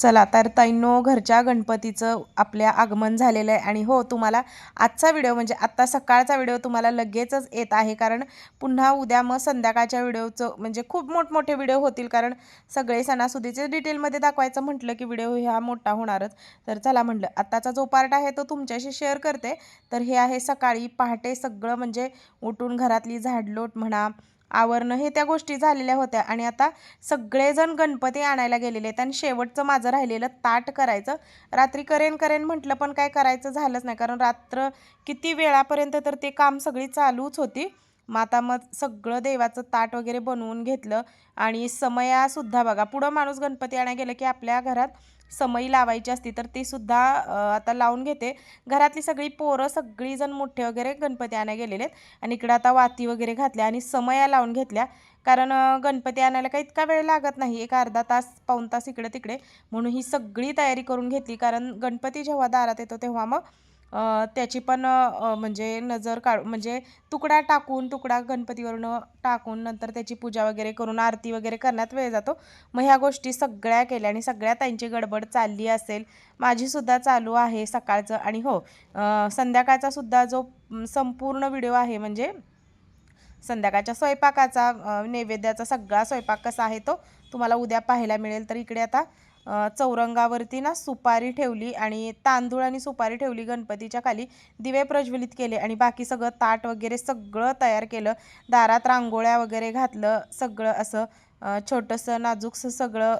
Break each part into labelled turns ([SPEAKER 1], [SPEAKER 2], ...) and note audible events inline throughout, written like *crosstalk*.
[SPEAKER 1] चला तर ताईंनो घरच्या गणपतीचं आपल्या आगमन झालेलं आहे. आणि हो तुम्हाला आजचा व्हिडिओ म्हणजे आत्ता सकाळचा व्हिडिओ तुम्हाला लगेचच येत आहे कारण पुन्हा उद्या मग संध्याकाळच्या व्हिडिओचं म्हणजे खूप मोठमोठे व्हिडिओ होतील कारण सगळे सणासुदीचे डिटेलमध्ये दाखवायचं म्हटलं की व्हिडिओ ह्या मोठा होणारच. तर चला म्हटलं आत्ताचा जो पार्ट आहे तो तुमच्याशी शेअर करते. तर हे आहे सकाळी पहाटे सगळं म्हणजे उठून घरातली झाडलोट म्हणा आवरणं हे त्या गोष्टी झालेल्या होत्या. आणि आता सगळेजण गणपती आणायला गेलेले आहेत आणि शेवटचं माझं राहिलेलं ताट करायचं. रात्री करेन करेन म्हटलं पण काय करायचं झालंच नाही. कारण रात्र किती वेळापर्यंत तर ते काम सगळी चालूच होती. मग आता मग सगळं देवाचं ताट वगैरे बनवून घेतलं. आणि समयासुद्धा बघा पुढं माणूस गणपती आणायला गेलं की आपल्या घरात समई लावायची असती तर ती सुद्धा आता लावून घेते. घरातली सगळी पोरं सगळीजण मोठे वगैरे गणपती आणायला गेलेले आहेत. आणि इकडं आता वाती वगैरे घातल्या आणि समया लावून घेतल्या. कारण गणपती आणायला काही इतका वेळ लागत नाही. एक अर्धा तास पाऊण तास इकडे तिकडे. म्हणून ही सगळी तयारी करून घेतली. कारण गणपती जेव्हा दारात येतो तेव्हा मग त्याची पण म्हणजे नजर काढ म्हणजे तुकडा टाकून तुकडा गणपतीवरून टाकून नंतर त्याची पूजा वगैरे करून आरती वगैरे करण्यात वेळ जातो. मग ह्या गोष्टी सगळ्या केल्या आणि सगळ्या त्यांची गडबड चालली असेल माझीसुद्धा चालू आहे सकाळचं आणि हो संध्याकाळचा सुद्धा जो संपूर्ण व्हिडिओ आहे म्हणजे संध्याकाळच्या स्वयंपाकाचा नैवेद्याचा सगळा स्वयंपाक कसा आहे तो तुम्हाला उद्या पाहायला मिळेल. तर इकडे आता चौरंगावरती ना सुपारी ठेवली आणि तांदूळ आणि सुपारी ठेवली गणपतीच्या खाली. दिवे प्रज्वलित केले आणि बाकी सगळं ताट वगैरे सगळं तयार केलं. दारात रांगोळ्या वगैरे घातलं सगळं असं छोटंसं नाजूकसं सगळं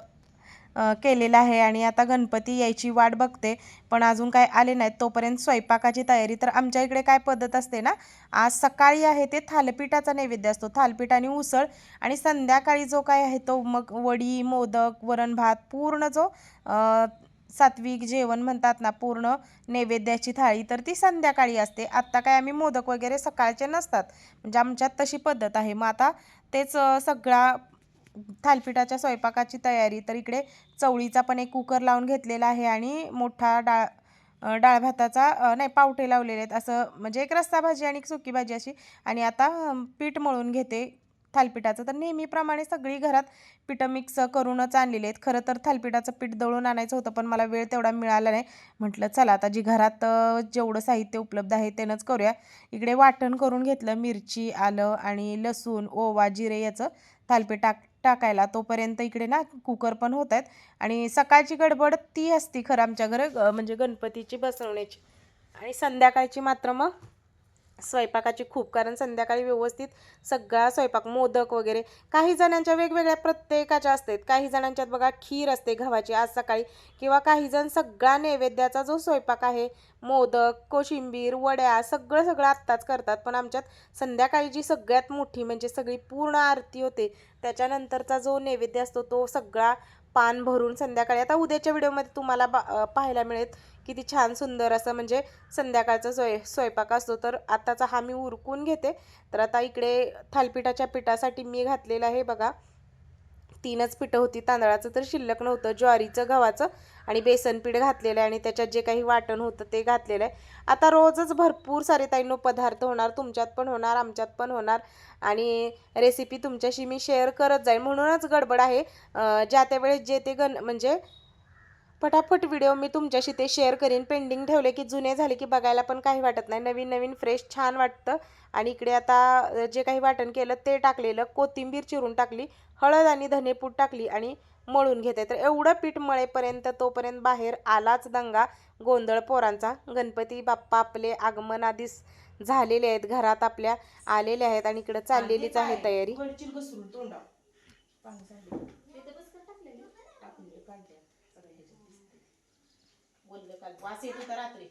[SPEAKER 1] केलेलं आहे आणि आता गणपती यायची वाट बघते. पण अजून काय आले नाहीत. तोपर्यंत स्वयंपाकाची तयारी. तर आमच्या इकडे काय पद्धत असते ना आज सकाळी आहे ते थालपीठाचा नैवेद्य असतो. थालपीठ आणि उसळ आणि संध्याकाळी जो काय आहे तो मग वडी मोदक वरण भात पूर्ण जो सात्विक जेवण म्हणतात ना पूर्ण नैवेद्याची थाळी तर ती संध्याकाळी असते. आत्ता काय आम्ही मोदक वगैरे सकाळचे नसतात. म्हणजे आमच्यात तशी पद्धत आहे. मग आता तेच सगळा थालपिठाच्या स्वयंपाकाची तयारी. तर इकडे चवळीचा पण एक कुकर लावून घेतलेला आहे आणि मोठा डाळ डाळभाताचा डाळ भाताचा नाही पावटे लावलेले आहेत. असं म्हणजे एक रस्सा भाजी आणि एक सुकी भाजी अशी. आणि आता पीठ मळून घेते थालपिठाचं. तर नेहमीप्रमाणे सगळी घरात पिठं मिक्स करूनच आणलेली आहेत. खरं तर थालपिठाचं पीठ दळून आणायचं होतं पण मला वेळ तेवढा मिळाला नाही. म्हटलं चला आता जी घरात जेवढं साहित्य उपलब्ध आहे त्यानंच करूया. इकडे वाटण करून घेतलं मिरची आलं आणि लसूण ओवा जिरे याचं थालपीठ टाक टाकायला तोपर्यंत इकडे ना कुकर पण होत आहेत. आणि सकाळची गडबड ती असती खरं आमच्या घरी म्हणजे गणपतीची बसवण्याची. आणि संध्याकाळची मात्र मग स्वयंपाकाची खूप कारण संध्याकाळी व्यवस्थित सगळा स्वयंपाक मोदक वगैरे काही जणांच्या वेगवेगळ्या प्रत्येकाच्या असतात. काही जणांच्यात बघा खीर असते गव्हाची आज सकाळी किंवा काही जण सगळा नैवेद्याचा जो स्वयंपाक आहे मोदक कोशिंबीर वड्या सगळं सगळं आत्ताच करतात. पण आमच्यात संध्याकाळी जी सगळ्यात मोठी म्हणजे सगळी पूर्ण आरती होते त्याच्यानंतरचा जो नैवेद्य असतो तो सगळा पान भरून संध्याकाळी. आता उद्याच्या व्हिडिओमध्ये तुम्हाला बा पाहायला मिळेल किती छान सुंदर असं म्हणजे संध्याकाळचा स्वय स्वयंपाक असतो. तर आताचा हा मी उरकून घेते. तर आता इकडे थालपिठाच्या पिठासाठी मी घातलेलं आहे बघा. तीनच पिठं होती तांदळाचं तर शिल्लक नव्हतं. ज्वारीचं गव्हाचं आणि बेसन पीठ घातलेलं आहे आणि त्याच्यात जे काही वाटण होतं ते घातलेलं आहे. आता रोजच भरपूर सारे ताईंनो पदार्थ होणार तुमच्यात पण होणार आमच्यात पण होणार आणि रेसिपी तुमच्याशी मी शेअर करत जाईल म्हणूनच गडबड आहे. ज्या त्यावेळेस जे ते गण म्हणजे पटापट व्हिडिओ मी तुमच्याशी ते शेअर करीन. पेंडिंग ठेवले की जुने झाले की बघायला पण काही वाटत नाही. नवीन नवीन फ्रेश छान वाटतं. आणि इकडे आता जे काही वाटण केलं ते टाकलेलं. कोथिंबीर चिरून टाकली हळद आणि धनेपूड टाकली आणि मळून घेते. तर एवढं पीठ मळेपर्यंत तोपर्यंत बाहेर आलाच दंगा. गोंधळ पोरांचा. गणपती बाप्पा आपले आगमन आधीच झालेले आहेत. घरात आपल्या आलेले आहेत आणि इकडं चाललेलीच आहे तयारी. वास येत होता रात्री.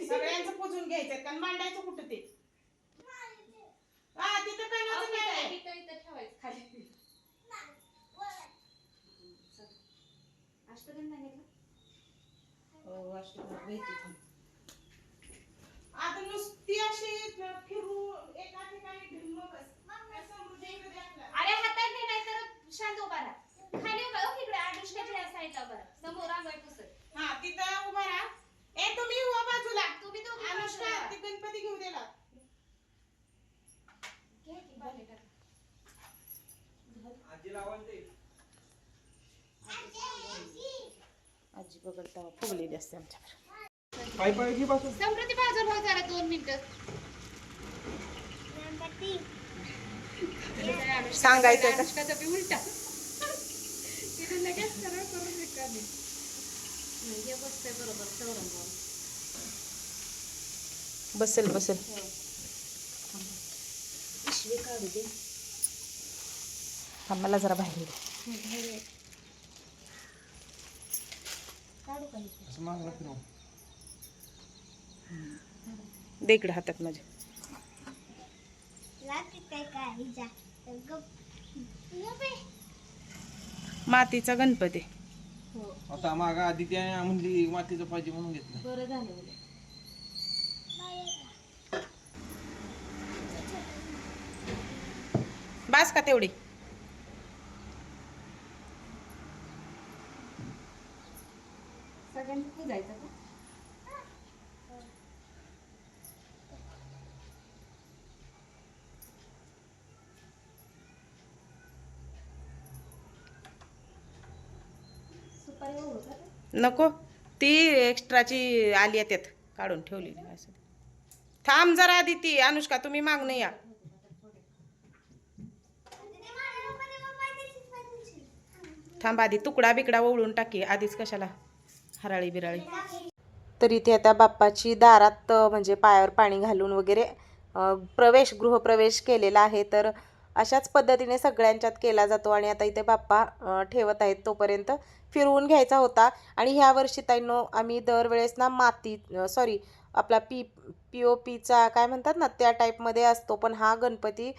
[SPEAKER 1] सगळ्यांचं पुजून घ्यायचं कारण मांडायचं कुठं ते? हा तिथं काय? हो, अष्टगंध. घेते थांब. आता नुसती अशी फिरू एका ठिकाणी ढिम्म बस. काय समृद्धी इकडे द्या आपल्याला.
[SPEAKER 2] अरे हातात नाही नाही तर शांत उभा राहा. खाली उभा हो समोर पुसत
[SPEAKER 1] हा तिथं उभा राहा. ए तुम्ही उभा बाजूला.
[SPEAKER 2] तुम्ही दोघी
[SPEAKER 1] अनुष्का
[SPEAKER 2] बाजूला.
[SPEAKER 1] ते गणपती घेऊ दिला
[SPEAKER 2] घे की बाहेर टाक.
[SPEAKER 1] आजी बघत तेव्हा फुगलेली असते आमच्याकडे
[SPEAKER 3] पाय पाय घे बसून
[SPEAKER 2] समृद्धी बाजूला हो जरा दोन मिनिटं.
[SPEAKER 1] सांगायचं का?
[SPEAKER 2] अनुष्काचा बी उलटा. तिने लगेच सरळ करून रिकामी हे बसतंय बरोबर चौरंगावर
[SPEAKER 1] बसेल बसेल.
[SPEAKER 2] पिशवी काढू दे.
[SPEAKER 1] मला जरा बाहेर येऊ.
[SPEAKER 2] काढू
[SPEAKER 1] दे इकडे हातात माझ्या मातीचा गणपती.
[SPEAKER 2] हो
[SPEAKER 3] आता माग आधी त्या म्हणली मातीचं पाहिजे म्हणून घेतलं.
[SPEAKER 2] बरं झालं.
[SPEAKER 1] बास का तेवढी
[SPEAKER 2] सगळ्यांनी पुजायचं का सुपारी ओढू का ते?
[SPEAKER 1] नको. ती एक्स्ट्राची आली आहे त्यात काढून ठेवलेली असं. थांब जरा आधी ती अनुष्का तुम्ही मागणं या. थांब आधी तुकडा बिकडा ओळून टाकी. आधीच कशाला? हराळी बिराळी. तर इथे आता बाप्पाची दारात म्हणजे पायावर पाणी घालून वगैरे प्रवेश गृहप्रवेश केलेला आहे तर अशाच पद्धतीने सगळ्यांच्यात केला जातो आणि आता इथे बाप्पा ठेवत आहेत तोपर्यंत. फिरवून घ्यायचा होता आणि ह्या वर्षी ताईंनो आम्ही दरवेळेस ना माती सॉरी आपला पी पी ओ पीचा काय म्हणतात ना त्या टाईपमध्ये असतो. पण हा गणपती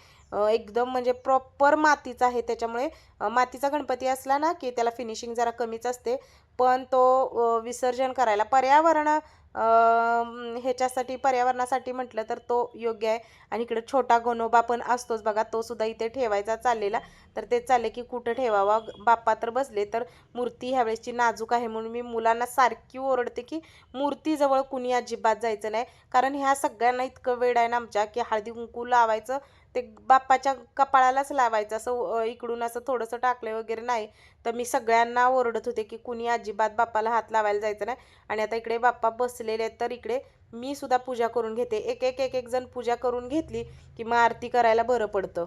[SPEAKER 1] एकदम म्हणजे प्रॉपर मातीचा आहे. त्याच्यामुळे मातीचा गणपती असला ना की त्याला फिनिशिंग जरा कमीच असते. पण तो विसर्जन करायला पर्यावरण ह्याच्यासाठी पर्यावरणासाठी म्हटलं तर तो योग्य आहे. आणि इकडे छोटा गणोबा पण असतोच बघा तो सुद्धा इथे ठेवायचा चाललेला. तर ते चालले की कुठं ठेवावा? बाप्पा तर बसले तर मूर्ती ह्यावेळेसची नाजूक आहे म्हणून मी मुलांना सारखी ओरडते की मूर्तीजवळ कुणी अजिबात जायचं नाही. कारण ह्या सगळ्यांना इतकं वेळ आहे ना आमच्या की हळदी कुंकू लावायचं ते बाप्पाच्या कपाळालाच लावायचं. असं इकडून असं थोडंसं टाकलं वगैरे नाही. तर मी सगळ्यांना ओरडत होते की कुणी अजिबात बाप्पाला हात लावायला जायचं नाही. आणि आता इकडे बाप्पा बसलेले आहेत. तर इकडे मी सुद्धा पूजा करून घेते. एक एक एक एक जण पूजा करून घेतली की मग आरती करायला बरं पडतं.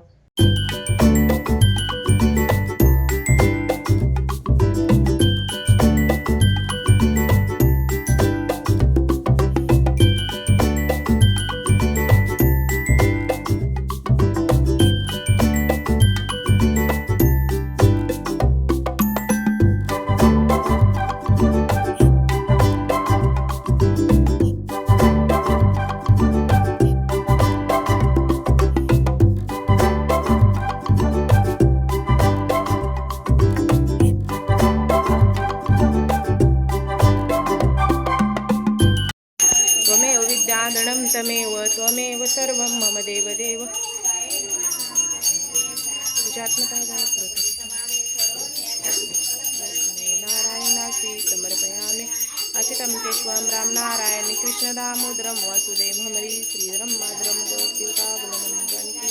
[SPEAKER 1] अचितं केशवं राम नारायण कृष्ण दामोदरं वासुदेव हमरी श्रीधरं माधुरं गोपिकावलनं जानकी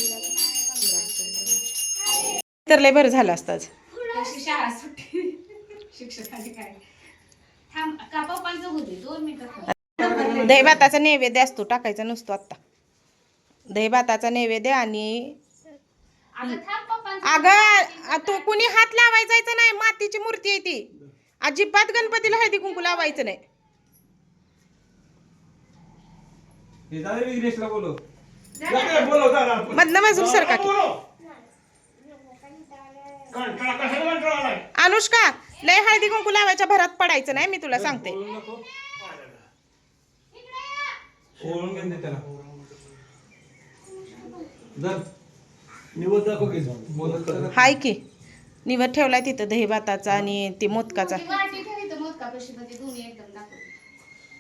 [SPEAKER 1] तर लय बरं झालं असतं आज.
[SPEAKER 2] कशी शाळा सुट्टी शिक्षकांनी काय? थांब का पप्पांचं होते दोन मिनिटं
[SPEAKER 1] दहीभाताचा नैवेद्य असतो टाकायचा नसतो आत्ता. दहीभाताचा नैवेद्य आणि
[SPEAKER 2] अगं
[SPEAKER 1] तू कुणी हात लावायचा नाही मातीची मूर्ती आहे ती. अजिबात गणपतीला हळदी कुंकू लावायचं नाही. मधनं बाजूला सरका की. अनुष्का लय हळदी कुंकू लावायच्या भरात पडायचं नाही मी तुला सांगते. हाय की. निवड ठेवलाय तिथं दही भाताचा आणि ती मोदकाचा.
[SPEAKER 2] ठेवी म्हणजे दोन्ही एकदम दाखवते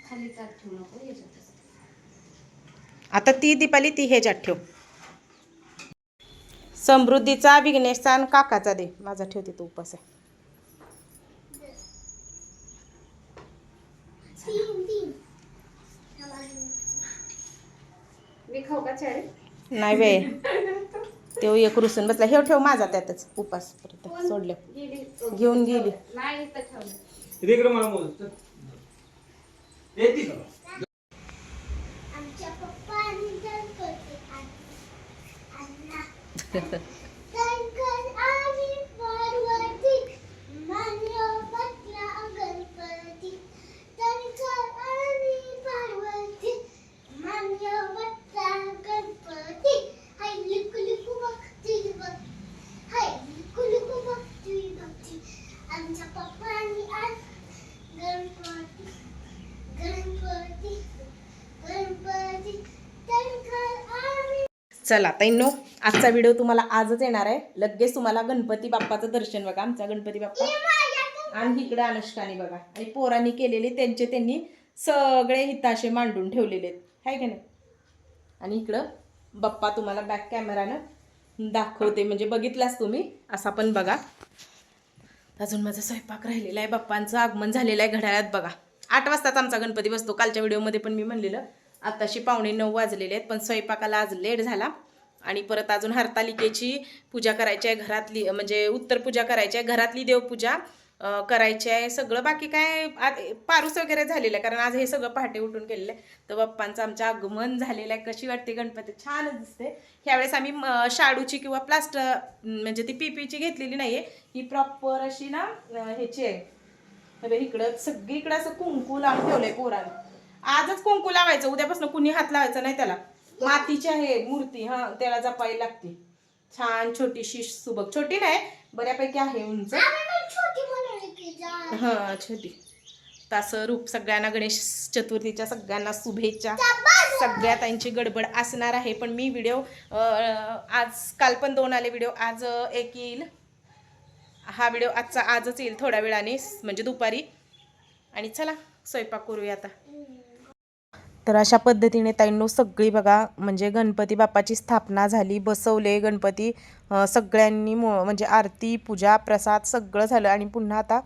[SPEAKER 2] खाली चाट ठेवू नको याच्यातच
[SPEAKER 1] आता ती दीपाली ती ह्याच्यात ठेव. समृद्धीचा विघ्नेशचा आणि काकाचा दे. माझा ठेवते तो उपास आहे.
[SPEAKER 2] मी खाऊ का चाळी
[SPEAKER 1] नाही बाई. *laughs* तो एक रुसून बसला. हे ठेव माझा त्यातच. उपास परत सोडलं.
[SPEAKER 2] गेली.
[SPEAKER 1] घेऊन गेली
[SPEAKER 2] नाही इथं ठेवलं
[SPEAKER 3] इथे इकडे मला मोज येते का
[SPEAKER 4] आमच्या पप्पांनी गणपती आणला शंकर आणि पार्वती मान्य बसला गणपती शंकर आणि पार्वती मान्य बसला गणपती हाय लिकू लिकू बघती बघ हाय लिकू लिकू बघती बघती आमच्या पप्पांनी आज गणपती गणपती गणपती शंकर चला
[SPEAKER 1] चला ताईंनो आजचा व्हिडिओ तुम्हाला आजच येणार आहे. लगेच तुम्हाला गणपती बाप्पाचं दर्शन बघा आमचा गणपती बाप्पा. आणि इकडे अनुष्काने बघा. आणि पोरांनी केलेले त्यांचे त्यांनी सगळे हिताशे मांडून ठेवलेले आहेत. हाय का नाही? आणि इकडं बाप्पा तुम्हाला बॅक कॅमेरानं दाखवते. म्हणजे बघितलास तुम्ही? असा पण बघा. अजून माझा स्वयंपाक राहिलेला आहे. बाप्पांचं आगमन झालेलं आहे घड्याळात बघा. आठ वाजताच आमचा गणपती बसतो. कालच्या व्हिडिओमध्ये पण मी म्हणलेलं आताशी पावणे नऊ वाजलेले आहेत पण स्वयंपाकाला आज लेट झाला. आणि परत अजून हरतालिकेची पूजा करायची आहे घरातली म्हणजे उत्तर पूजा करायची आहे घरातली देवपूजा करायची आहे. सगळं बाकी काय पारूस वगैरे झालेलं आहे कारण आज हे सगळं पहाटे उठून केलेलं आहे. तर बाप्पांचं आमचं आगमन झालेलं आहे. कशी वाटते गणपती? छानच दिसते. ह्यावेळेस आम्ही शाडूची किंवा प्लास्टर म्हणजे ती पीपीची घेतलेली नाही आहे ही प्रॉपर अशी ना ह्याची आहे. इकडं सगळीकडं असं कुंकू लावून ठेवलंय पोराने. आजच कुंकू लावायचं उद्यापासून कुणी हात लावायचा नाही त्याला. मातीची आहे मूर्ती हा त्याला जपायला लागते. छान छोटीशी सुबक. छोटी नाही बऱ्यापैकी आहे उंच. हा छोटी तसं रूप सगळ्यांना गणेश चतुर्थीच्या सगळ्यांना शुभेच्छा. सगळ्या त्यांची गडबड असणार आहे पण मी व्हिडिओ आज काल पण दोन आले व्हिडिओ आज एक येईल. हा व्हिडिओ आजचा आजच येईल थोड्या वेळाने म्हणजे दुपारी. आणि चला स्वयंपाक करूया आता. तर अशा पद्धतीने ताईंनो सगळी बघा म्हणजे गणपती बाप्पाची स्थापना झाली बसवले गणपती सगळ्यांनी मो म्हणजे आरती पूजा प्रसाद सगळं झालं आणि पुन्हा आता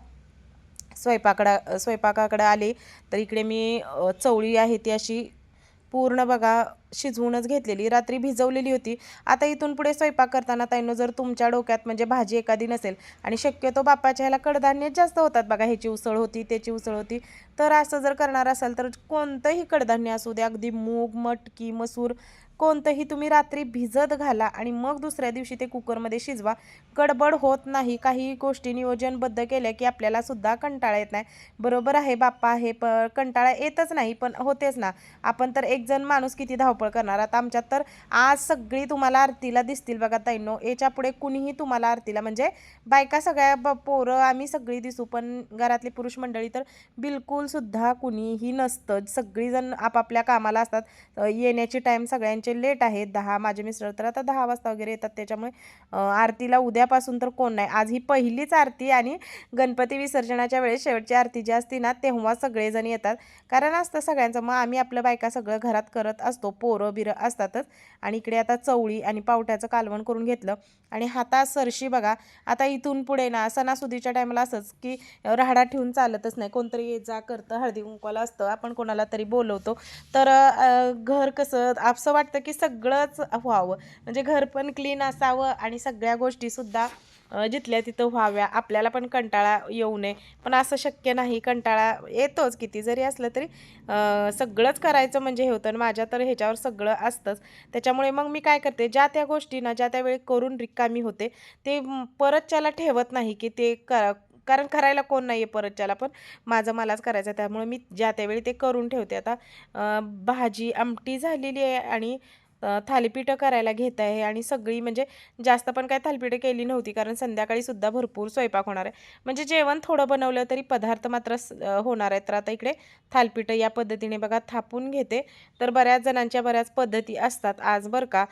[SPEAKER 1] स्वयंपाकडा स्वयंपाकाकडे आले. तर इकडे मी चवळी आहे ती अशी पूर्ण बघा शिजवूनच घेतलेली. रात्री भिजवलेली होती. आता इथून पुढे स्वयंपाक करताना ताईंनो जर तुमच्या डोक्यात म्हणजे भाजी एखादी नसेल आणि शक्यतो बापाच्या ह्याला कडधान्य जास्त होतात बघा ह्याची उसळ होती त्याची उसळ होती तर असं जर करणार असाल तर कोणतंही कडधान्य असू दे अगदी मूग मटकी मसूर कोणतंही तुम्ही रात्री भिजत घाला आणि मग दुसऱ्या दिवशी ते कुकरमध्ये शिजवा. गडबड होत नाही. काही गोष्टी नियोजनबद्ध केल्या की आपल्याला सुद्धा कंटाळा येत नाही. बरोबर आहे बाप्पा आहे प कंटाळा येतच नाही पण होतेच ना. आपण तर एक जण माणूस किती धावपळ करणार? आता आमच्यात तर आज सगळी तुम्हाला आरतीला दिसतील बघा ताईंनो. याच्यापुढे कुणीही तुम्हाला आरतीला म्हणजे बायका सगळ्या ब पोरं आम्ही सगळी दिसू. पण घरातली पुरुष मंडळी तर बिलकुल सुद्धा कुणीही नसतं. सगळीजण आपापल्या कामाला असतात. येण्याची टाईम सगळ्यांची लेट आहेत दहा माझे मिस्टर तर आता दहा वाजता वगैरे येतात. त्याच्यामुळे आरतीला उद्यापासून तर कोण नाही. आज ही पहिलीच आरती आणि गणपती विसर्जनाच्या वेळेस शेवटची आरती जी असती ना तेव्हा सगळेजण येतात. कारण असतं सगळ्यांचं. मग आम्ही आपलं बायका सगळं घरात करत असतो. पोरं बिरं असतातच. आणि इकडे आता चवळी आणि पावट्याचं कालवण करून घेतलं. आणि हाता सरशी बघा आता इथून पुढे ना सणासुदीच्या टायमाला असंच की राहाडा ठेवून चालतच नाही. कोणतरी ये जा करतं हळदी कुंकवाला असतं. आपण कोणाला तरी बोलवतो. तर घर कसं आपसं वाटतं की सगळंच व्हावं. म्हणजे घर पण क्लीन असावं आणि सगळ्या गोष्टीसुद्धा जिथल्या तिथं व्हाव्या. आपल्याला पण कंटाळा येऊ नये. पण असं शक्य नाही. कंटाळा येतोच. किती जरी असलं तरी सगळंच करायचं म्हणजे हे होतं. आणि माझ्या तर ह्याच्यावर सगळं असतंच. त्याच्यामुळे मग मी काय करते? ज्या त्या गोष्टींना ज्या त्यावेळी करून रिकामी होते ते परत परतच्याला ठेवत नाही की ते करा कारण करायला कोण नाही आहे परतच्याला पण. माझं मलाच करायचं आहे त्यामुळे मी ज्या त्यावेळी ते करून ठेवते. आता भाजी आमटी झालेली आहे आणि थालीपीठं करायला घेत आहे आणि सगळी म्हणजे जास्त पण काय थालीपीठं केली नव्हती कारण संध्याकाळी सुद्धा भरपूर स्वयंपाक होणार आहे. म्हणजे जेवण थोडं बनवलं तरी पदार्थ मात्र होणार आहेत. तर आता इकडे थालपीठं या पद्धतीने बघा थापून घेते. तर बऱ्याच जणांच्या बऱ्याच पद्धती असतात आज बरं का.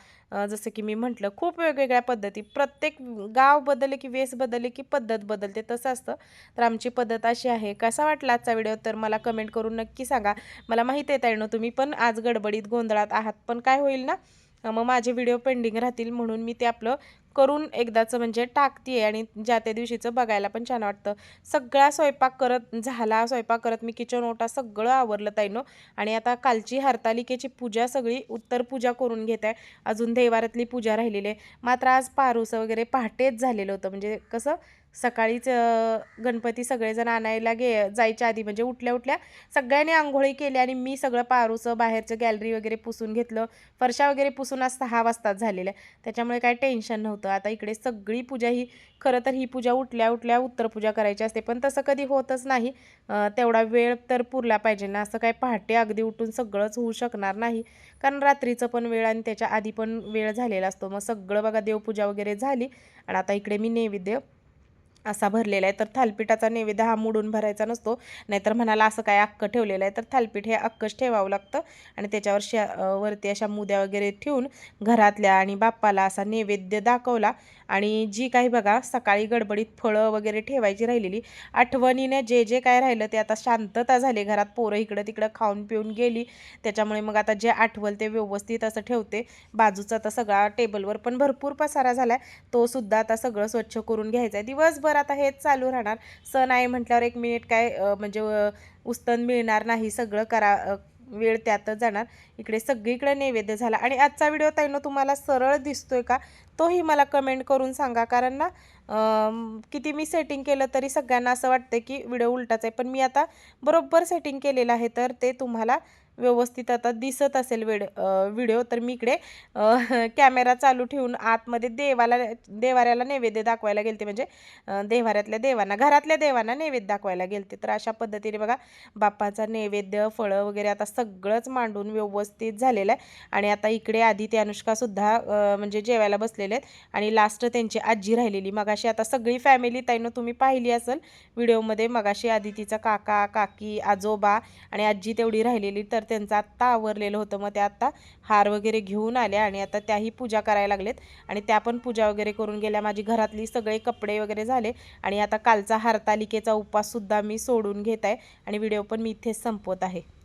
[SPEAKER 1] जसं की मी म्हटलं खूप वेगवेगळ्या पद्धती. प्रत्येक गाव बदलले की वेस बदलले की पद्धत बदलते तसं असतं. तर आमची पद्धत अशी आहे. कसा वाटला आजचा व्हिडिओ? तर मला कमेंट करून नक्की सांगा. मला माहिती आहे ना तुम्ही पण आज गडबडीत गोंधळात आहात. पण काय होईल ना मग माझे व्हिडिओ पेंडिंग राहतील म्हणून मी ते आपलं करून एकदाचं म्हणजे टाकते आणि ज्या त्या दिवशीचं बघायला पण छान वाटतं. सगळा स्वयंपाक करत झाला स्वयंपाक करत मी किचन ओटा सगळं आवरलं ताईनो. आणि आता कालची हरतालिकेची पूजा सगळी उत्तर पूजा करून घेत आहे. अजून देवारातली पूजा राहिलेली आहे. मात्र आज पारूस वगैरे पहाटेच झालेलं होतं. म्हणजे कसं सकाळीच गणपती सगळेजण आणायला गे जायच्या आधी म्हणजे उठल्या उठल्या सगळ्यांनी आंघोळी केली आणि मी सगळं पारूचं बाहेरचं गॅलरी वगैरे पुसून घेतलं. फरशा वगैरे पुसून आज सहा वाजताच झालेल्या. त्याच्यामुळे काय टेन्शन नव्हतं. आता इकडे सगळी पूजा ही खरं तर ही पूजा उठल्या उठल्या उत्तर पूजा करायची असते पण तसं कधी होतच नाही. तेवढा वेळ तर पुरला पाहिजे ना. असं काय पहाटे अगदी उठून सगळंच होऊ शकणार नाही. कारण रात्रीचं पण वेळ आणि त्याच्या आधी पण वेळ झालेला असतो. मग सगळं बघा देवपूजा वगैरे झाली. आणि आता इकडे मी नैवेद्य असा भरलेला आहे. तर थालपीठाचा नैवेद्य हा मोडून भरायचा नसतो. नाहीतर म्हणाला असं काय अक्क ठेवलेलं आहे? तर थालपीठ हे अक्कच ठेवावं लागतं. आणि त्याच्यावर शा वरती अशा मुद्या वगैरे ठेवून घरातल्या आणि बाप्पाला असा नैवेद्य दाखवला. आणि जी काही बघा सकाळी गडबडीत फळं वगैरे ठेवायची राहिलेली आठवणीने जे जे काय राहिलं ते आता शांतता झाली. घरात पोरं इकडं तिकडं खाऊन पिऊन गेली. त्याच्यामुळे मग आता जे आठवल ते व्यवस्थित असं ठेवते. बाजूचा आता सगळा टेबलवर पण भरपूर पसारा झाला आहे तो सुद्धा आता सगळं स्वच्छ करून घ्यायचा आहे. दिवसभर आता हेच चालू राहणार. सण आहे म्हटल्यावर एक मिनिट काय म्हणजे उस्तन मिळणार नाही. सगळं करा वेळ त्यातच जाणार. इकडे सगळीकडे नैवेद्य झाला. आणि आजचा व्हिडिओ ताईनं तुम्हाला सरळ दिसतोय का? तोही मला कमेंट करून सांगा. कारण ना किती मी सेटिंग केलं तरी सगळ्यांना असं वाटतं की व्हिडिओ उलटाच आहे. पण मी आता बरोबर सेटिंग केलेलं आहे. तर ते तुम्हाला व्यवस्थित आता दिसत असेल वेड व्हिडिओ तर मी इकडे कॅमेरा *laughs* चालू ठेवून आतमध्ये देवाला देवाऱ्याला नैवेद्य दाखवायला गेलते. म्हणजे देवाऱ्यातल्या देवांना घरातल्या देवांना नैवेद्य दाखवायला गेलते. तर अशा पद्धतीने बघा बाप्पाचा नैवेद्य फळं वगैरे आता सगळंच मांडून व्यवस्थित झालेलं आहे. आणि आता इकडे आधी ते अनुष्कासुद्धा म्हणजे जेवायला बसलेले आहेत. आणि लास्ट त्यांची आजी राहिलेली. मगाशी आता सगळी फॅमिली ताईनं तुम्ही पाहिली असेल व्हिडिओमध्ये मगाशी आधी तिचा काका काकी आजोबा आणि आजी तेवढी राहिलेली. तर त्यांचं आत्ता आवरलेलं होतं. मग त्या आत्ता हार वगैरे घेऊन आल्या आणि आता त्याही पूजा करायला लागलेत. आणि त्या पण पूजा वगैरे करून गेल्या. माझी घरातली सगळे कपडे वगैरे झाले. आणि आता कालचा हारतालिकेचा उपवाससुद्धा मी सोडून घेत आहे. आणि व्हिडिओ पण मी इथेच संपवत आहे.